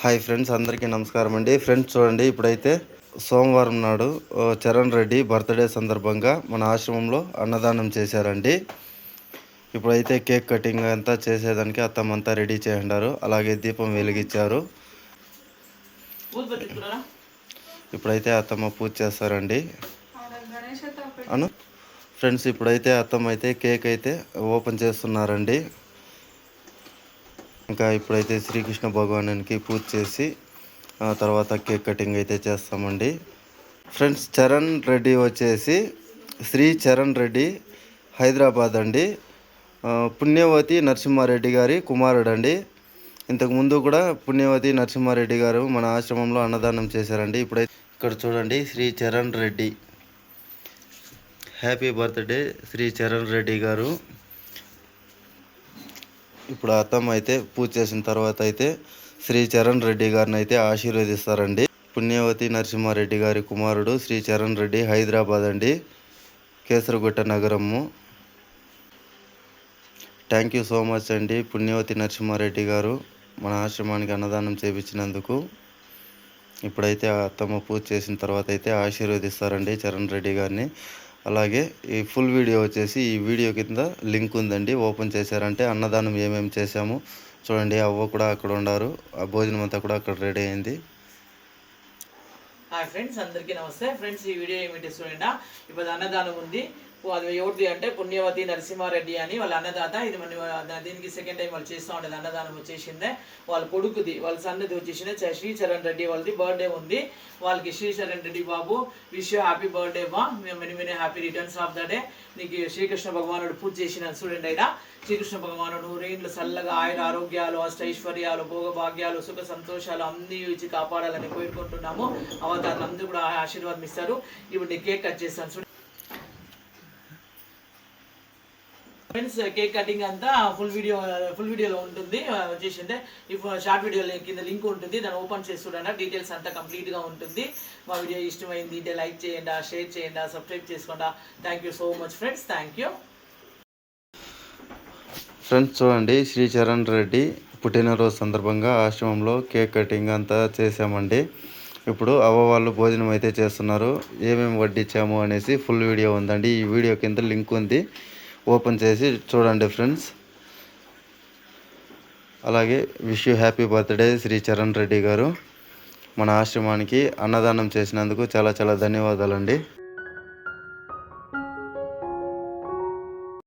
Hi friends అందరికీ నమస్కారం అండి. ఫ్రెండ్స్ చూడండి ఇప్పుడైతే సోమవారం నాడు చరణ్ రెడ్డి బర్త్డే సందర్భంగా మన ఆశ్రమంలో అన్నదానం చేశారండి. ఇప్పుడైతే కేక్ కటింగ్ అంతా చేసేదానికి అత్తమ్మంతా రెడీ చేయండారు. అలాగే దీపం వెలిగించారు. ఇప్పుడైతే అత్తమ్మ పూజ చేస్తారండి. అను? ఫ్రెండ్స్ ఇప్పుడైతే అత్తమ్మ అయితే కేక్ అయితే ఓపెన్ చేస్తున్నారండి. ఇంకా ఇప్పుడైతే శ్రీకృష్ణ భగవానానికి పూజ చేసి ఆ తర్వాత కేక్ కటింగ్ అయితే చేస్తామండి. ఫ్రెండ్స్ చరణ్ రెడ్డి వచ్చేసి శ్రీ చరణ్ రెడ్డి హైదరాబాద్ అండి. పుణ్యవతి నరసింహారెడ్డి గారి కుమారుడు అండి ఇంతకుముందు కూడా పుణ్యవతి నరసింహారెడ్డి గారు మన ఆశ్రమంలో అన్నదానం చేశారండి. ఇప్పుడైతే ఇక్కడ చూడండి Shri Charan Reddy. Happy birthday Shri Charan Reddy garu. ఇప్పుడు అత్తమ్మ అయితే పూజ చేసిన తర్వాత అయితే శ్రీ చరణ్ రెడ్డి గారిని అయితే ఆశీర్వదిస్తారండి. పుణ్యవతి నరసింహారెడ్డి గారి కుమారుడు శ్రీ చరణ్ రెడ్డి హైదరాబాద్ అండి. కేసరగుట్ట నగరము. థ్యాంక్ యూ సో మచ్ అండి పుణ్యవతి నరసింహారెడ్డి గారు మన ఆశ్రమానికి అన్నదానం చేపించినందుకు. ఇప్పుడైతే ఆ అత్తమ్మ పూజ చేసిన తర్వాత అయితే ఆశీర్వదిస్తారండి చరణ్ రెడ్డి గారిని. అలాగే ఈ ఫుల్ వీడియో వచ్చేసి ఈ వీడియో కింద లింక్ ఉందండి. ఓపెన్ చేశారంటే అన్నదానం ఏమేమి చేశాము చూడండి. అవ్వ కూడా అక్కడ ఉండారు. ఆ భోజనం అంతా కూడా అక్కడ రెడీ అయింది. హాయ్ ఫ్రెండ్స్ అందరికీ నమస్తే. ఫ్రెండ్స్ ఈ వీడియో ఏమిటి చూడండి. ఇప్పుడు అన్నదానం ఉంది. అది ఎవరిది అంటే పుణ్యవతి నరసింహారెడ్డి అని వాళ్ళ అన్నదాత. ఇది మన దీనికి సెకండ్ టైం వాళ్ళు చేస్తూ ఉండేది. అన్నదానం వచ్చేసిందే. వాళ్ళ కొడుకుది వాళ్ళ సన్నది వచ్చేసిందే. శ్రీచరణ్ రెడ్డి వాళ్ళది బర్త్డే ఉంది. వాళ్ళకి శ్రీచరణ్ రెడ్డి బాబు విష్ హ్యాపీ బర్త్డే బా many many happy returns of the day నీకు శ్రీకృష్ణ భగవానుడు పూజ చేసిన స్టూడెంట్ అయినా శ్రీకృష్ణ భగవానుడు రేండ్లు చల్లగా ఆయుర ఆరోగ్యాలు అష్టైశ్వర్యాలు భోగభాగ్యాలు సుఖ సంతోషాలు అన్ని ఇచ్చి కాపాడాలని కోరుకుంటున్నాము. అవతారులు అందరూ కూడా ఆశీర్వాదం ఇస్తారు. ఇప్పుడు నీ కేక్ కట్ చేస్తాను ఫ్రెండ్స్ కేక్ కటింగ్ అంతా ఫుల్ వీడియో ఫుల్ వీడియోలో ఉంటుంది uh, వచ్చేసి అంటే ఇప్పుడు షార్ట్ వీడియో కింద లింక్ ఉంటుంది దాన్ని ఓపెన్ చేసి చూడండి డీటెయిల్స్ అంతా కంప్లీట్గా ఉంటుంది. మా వీడియో ఇష్టమైంది లైక్ చేయండి షేర్ చేయండి సబ్స్క్రైబ్ చేసుకోండి thank you so much friends thank you friends చూడండి శ్రీ చరణ్ రెడ్డి పుట్టినరోజు సందర్భంగా ఆశ్రమంలో కేక్ కటింగ్ అంతా చేసామండి ఇప్పుడు అవ్వ వాళ్ళు భోజనం అయితే చేస్తున్నారు. ఏమేమి వడ్డించాము అనేసి ఫుల్ వీడియో ఉందండి. ఈ వీడియో కింద లింక్ ఉంది. ఓపెన్ చేసి చూడండి ఫ్రెండ్స్. అలాగే wish you happy birthday Shri Charan Reddy garu. మన ఆశ్రమానికి అన్నదానం చేసినందుకు చాలా చాలా ధన్యవాదాలండి.